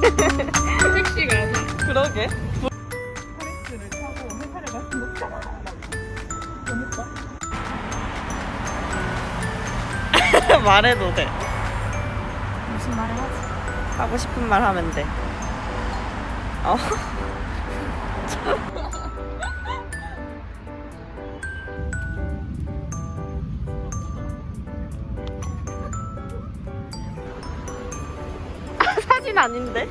택시가 아니야. 그러게. 파리스를 타고 회사를 갔으면 좋겠다. 재밌다. 말해도 돼. 무슨 말을 하지? 하고 싶은 말 하면 돼. 어. 사진 아닌데?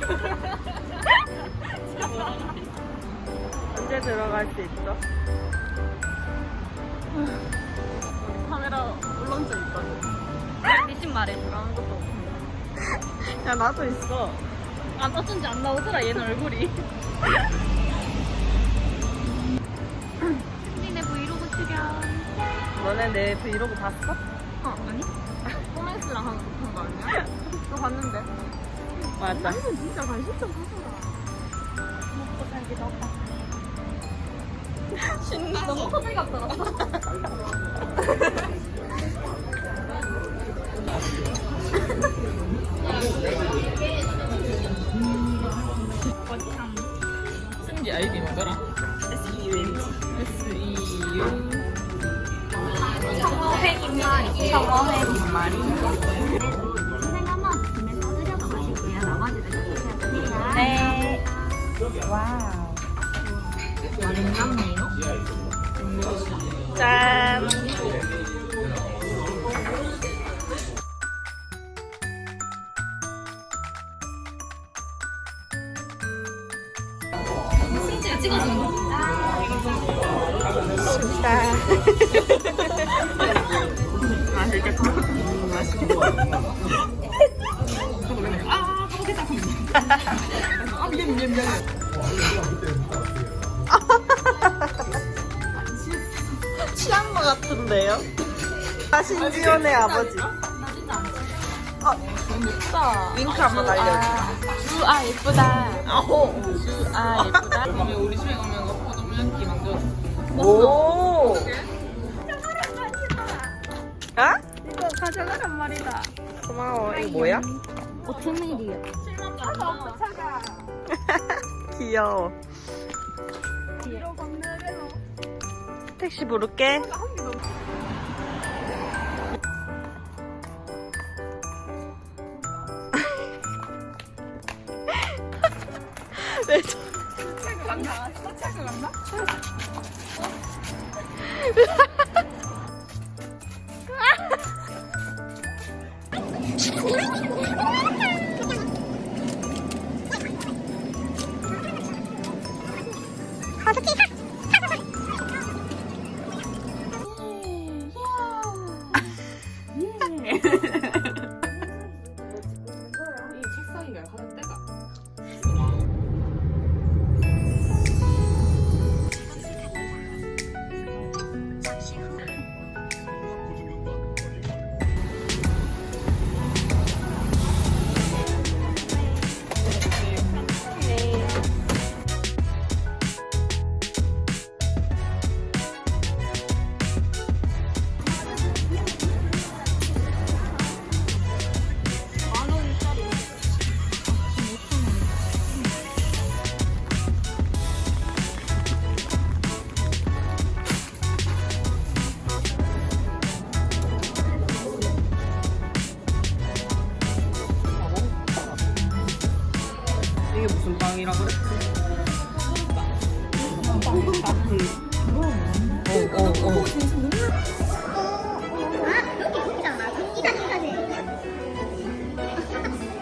언제 들어갈 수 있어? 우리 카메라 울렁증 있거든. 대신 말해줘. 아무것도 없어. 야 나도 있어. 안 어쩐지 안 나오더라 얘는 얼굴이. 니네 브이로그 출연. 너네 내 브이로그 봤어? 어 아니? 코멘스랑 하는 거 아니야? 저 봤는데. 맞아. 진짜 관심 좀 가져라. 먹고 살기도 없다. 신나. 너무 커플 같더라. 아이디 뭐더라? SUNG. SEU 네. 와우. 짠. 찍어주는 거? 짠. 맛있겠다. 음, 맛있겠다. 아 취한 것 같은데요? 아, 신지연의 아버지. 어, 예쁘다 윙크 한번 알려줘. 주아 예쁘다 아호. 주아 예쁘다 그러면 우리 집에 가면 너 포도면기 만들어 오. 아? 이거 가져가란 말이다 고마워. 이거 뭐야? 오트밀이요 귀여워. 택시 부를게. 왜 저... 간 다 서체크 빵이라 그랬지?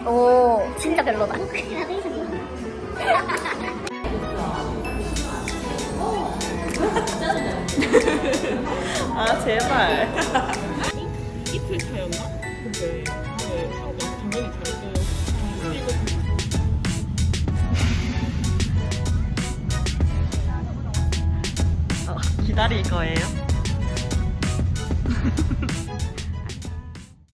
오, 진짜 별로다. 아, 제발. 이틀 차였나? 근데 네, 기다릴 거예요.